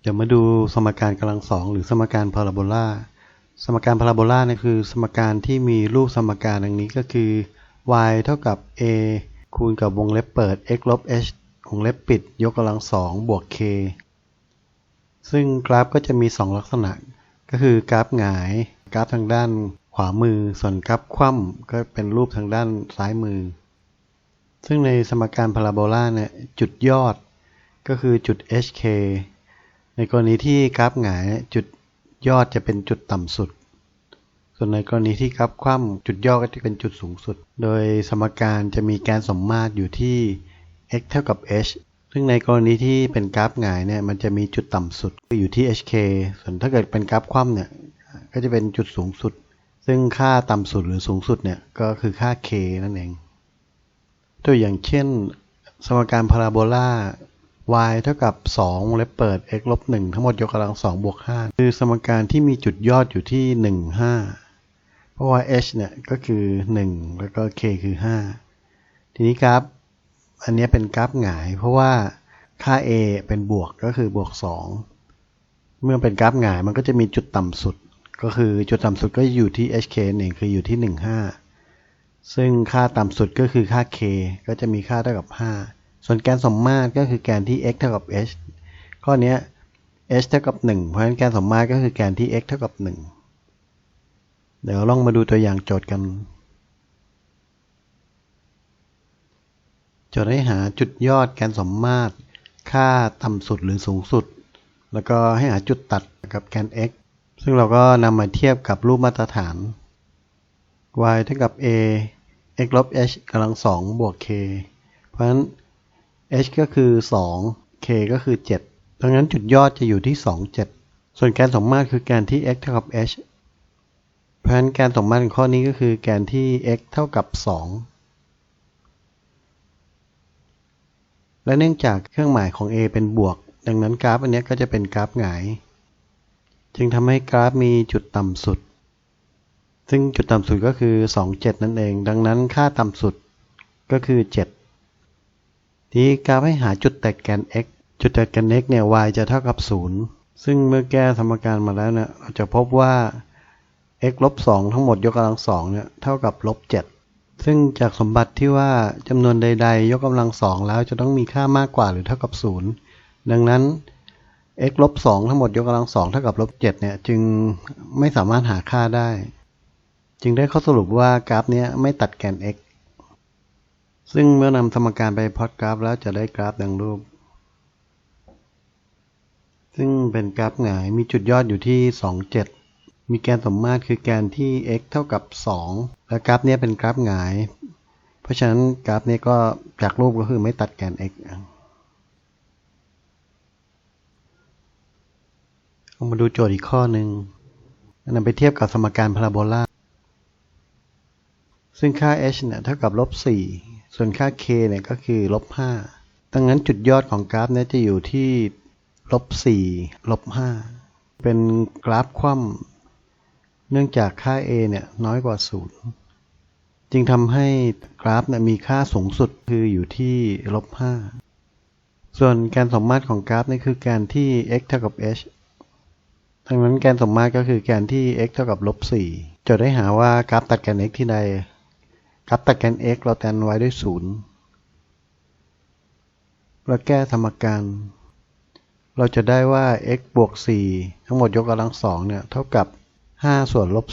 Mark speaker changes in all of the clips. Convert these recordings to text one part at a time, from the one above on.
Speaker 1: เดี๋ยวมาดูสมการกำลังสองหรือสมการพาราโบลาสมการพาราโบลาเนี่ยคือ สมการที่มีรูปสมการดังนี้ก็คือ y เท่ากับ a คูณกับวงเล็บเปิด x ลบ h วงเล็บปิด ยกกำลังสองบวก k ซึ่งกราฟก็จะมี 2 ลักษณะ ก็คือกราฟหงาย กราฟทางด้านขวามือ ส่วนกราฟคว่ำก็เป็นรูปทางด้านซ้ายมือ ซึ่งในสมการพาราโบลาเนี่ยจุดยอดก็คือจุด hk ในกรณีที่กราฟหงายจุดยอดจะเป็นจุดต่ำสุด ส่วนในกรณีที่กราฟคว่ำจุดยอดก็จะเป็นจุดสูงสุด โดยสมการจะมีแกนสมมาตรอยู่ที่ x เท่ากับ h ซึ่งในกรณีที่เป็นกราฟหงายเนี่ยมันจะมีจุดต่ำสุดอยู่ที่ hk ส่วนถ้าเกิดเป็นกราฟคว่ำเนี่ยก็จะเป็นจุดสูงสุด ซึ่งค่าต่ำสุดหรือสูงสุดเนี่ยก็คือค่า k นั่นเองตัวอย่างเช่น สมการพาราโบลา y เท่ากับ2วงเล็บเปิด x ลบ1ทั้งหมดยกกำลัง2บวก5คือสมการที่มีจุดยอดอยู่ที่ 1 5 เพราะว่า h เนี่ยก็คือ 1 แล้วก็ k คือ 5 ทีนี้กราฟอันนี้เป็นกราฟหงาย เพราะว่าค่า a เป็นบวกก็คือบวก 2 เมื่อเป็นกราฟหงายมันก็จะมีจุดต่ำสุด ก็คือจุดต่ำสุดก็อยู่ที่ hk เองคืออยู่ที่ 1 5 ซึ่งค่าต่ำสุดก็คือค่า k ก็จะมีค่าเท่ากับ 5 ส่วนแกนสมมาตรก็คือแกนที่ x เท่ากับ h ข้อนี้ h เท่ากับ 1 เพราะฉะนั้นแกนสมมาตรก็คือแกนที่ x เท่ากับ 1 เดี๋ยวลองมาดูตัวอย่างโจทย์กัน โจทย์ให้หาจุดยอดแกนสมมาตร ค่าต่ำสุดหรือสูงสุด แล้วก็ให้หาจุดตัดกับแกน x ซึ่งเราก็นำมาเทียบกับรูปมาตรฐาน y เท่ากับ a x ลบ h กำลัง2บวก k เพราะฉะนั้น h ก็คือ 2 k ก็คือ7ดังนั้นจุดยอดจะอยู่ที่ 2 7 ส่วนแกนสมมาตรคือแกนที่ x เท่ากับ h เพราะฉะนั้นแกนสมมาตรข้อนี้ก็คือแกนที่ x เท่ากับ 2 และเนื่องจากเครื่องหมายของ a เป็นบวก ดังนั้นกราฟอันนี้ก็จะเป็นกราฟหงาย จึงทำให้กราฟมีจุดต่ำสุด ซึ่งจุดต่ำสุดก็คือ 2 7 นั่นเอง ดังนั้นค่าต่ำสุดก็คือ 7 ทีกราฟให้หาจุดแตกแกน x จุดแตกแกน x เนี่ย y จะเท่ากับ 0 ซึ่งเมื่อแก้สมการมาแล้วเนี่ยเราจะพบว่า x ลบ2ทั้งหมดยกกำลัง2เนี่ยเท่ากับลบ7ซึ่งจากสมบัติที่ว่าจำนวนใด ๆ ยกกำลัง2แล้วจะต้องมีค่ามากกว่าหรือเท่ากับ 0 ดังนั้น x ลบ2ทั้งหมดยกกำลัง2เท่ากับลบ7เนี่ยจึงไม่สามารถหาค่าได้ จึงได้ข้อสรุปว่ากราฟนี้ไม่ตัดแกน x ซึ่งเมื่อนำสมการไปพอตกราฟแล้วจะได้กราฟดังรูป ซึ่งเป็นกราฟหงายมีจุดยอดอยู่ที่ 27 มีแกนสมมาตรคือแกนที่ x เท่ากับ 2 และกราฟนี้เป็นกราฟหงาย เพราะฉะนั้นกราฟนี้ก็จากรูปก็คือไม่ตัดแกน x มาดูโจทย์อีกข้อหนึ่งนำไปเทียบกับสมการพาราโบลา ซึ่งค่า h เนี่ยเท่ากับลบ4ส่วนค่า k เนี่ยก็คือลบ5ดังนั้นจุดยอดของกราฟเนี่ยจะอยู่ที่ลบ4ลบ5เป็นกราฟคว่ำเนื่องจากค่า a เนี่ยน้อยกว่า 0 จึงทำให้กราฟเนี่ยมีค่าสูงสุดคืออยู่ที่ลบ5ส่วนแกนสมมาตรของกราฟนี่คือแกนที่ x เท่ากับ h ดังนั้นแกนสมมาตรก็คือแกนที่ x เท่ากับลบ4จะได้หาว่ากราฟตัดแกน x ที่ใด กราฟตัดแกน x เราแทนไว้ด้วย0เราแก้สมการ เราจะได้ว่า x บวก 4 ทั้งหมดยกกำลัง2เนี่ย เท่ากับ 5 ส่วนลบ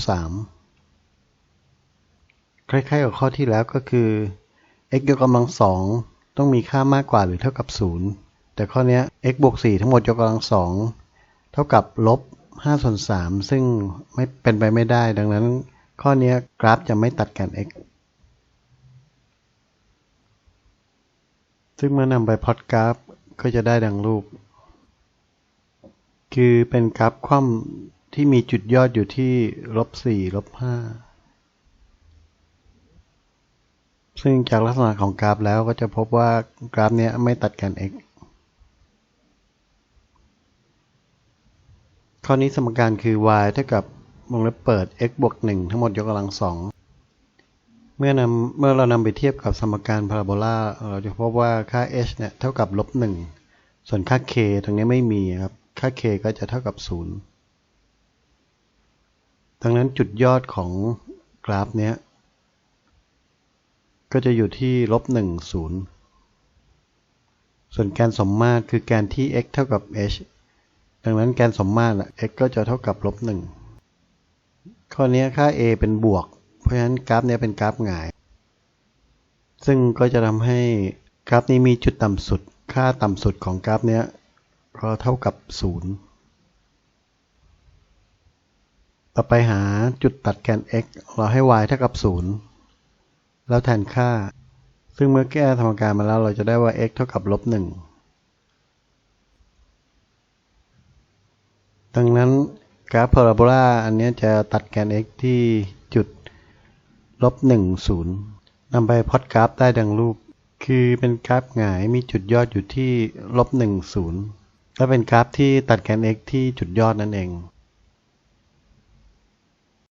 Speaker 1: 3 คล้ายๆกับข้อที่แล้วก็คือ x ยกกำลัง2ต้องมีค่ามากกว่าหรือเท่ากับ 0 แต่ข้อนี้ x บวก 4 ทั้งหมดยกกำลัง2เท่ากับลบ5ส่วน3ซึ่งไม่เป็นไปไม่ได้ ดังนั้น ข้อนี้กราฟจะไม่ตัดแกน x ซึ่งเมื่อนำไปพอตกราฟก็จะได้ดังรูป คือเป็นกราฟคว่ำที่มีจุดยอดอยู่ที่ลบ4ลบ5ซึ่งจากลักษณะของกราฟแล้วก็จะพบว่ากราฟนี้ไม่ตัดแกน x ข้อนี้สมการคือ y เท่ากับวงเล็บเปิด x บวก1ทั้งหมดยกกำลัง2 เมื่อนำเมื่อเรานำไปเทียบกับสมการพาราโบลาเราจะพบว่าค่า h เนี่ยเท่ากับลบ1ส่วนค่า k ตรงนี้ไม่มีครับ ค่า k ก็จะเท่ากับ0ดังนั้นจุดยอดของกราฟเนี้ยก็จะอยู่ที่ลบ1 0ส่วนแกนสมมาตรคือแกนที่ x เท่ากับ h ดังนั้นแกนสมมาตร x ก็จะเท่ากับลบ1ข้อนี้ค่า a เป็นบวกะฉะนั้นกราฟเนี้ยเป็นกราฟหงาย ซึ่งก็จะทำให้กราฟนี้มีจุดต่ำสุด ค่าต่ำสุดของกราฟเนี้ยก็เท่ากับ 0 ต่อไปหาจุดตัดแกน x เราให้ y เท่ากับ 0 แล้วแทนค่า ซึ่งเมื่อแก้สมการมาแล้วเราจะได้ว่า x เท่ากับลบ 1 ดังนั้นกราฟพาราโบลาอันนี้จะตัดแกน x ที่ ลบหนึ่งศูนย์นำไปพอดกราฟได้ดังรูป คือเป็นกราฟหงายมีจุดยอดอยู่ที่ลบหนึ่งศูนย์และเป็นกราฟที่ตัดแกน x ที่จุดยอดนั่นเอง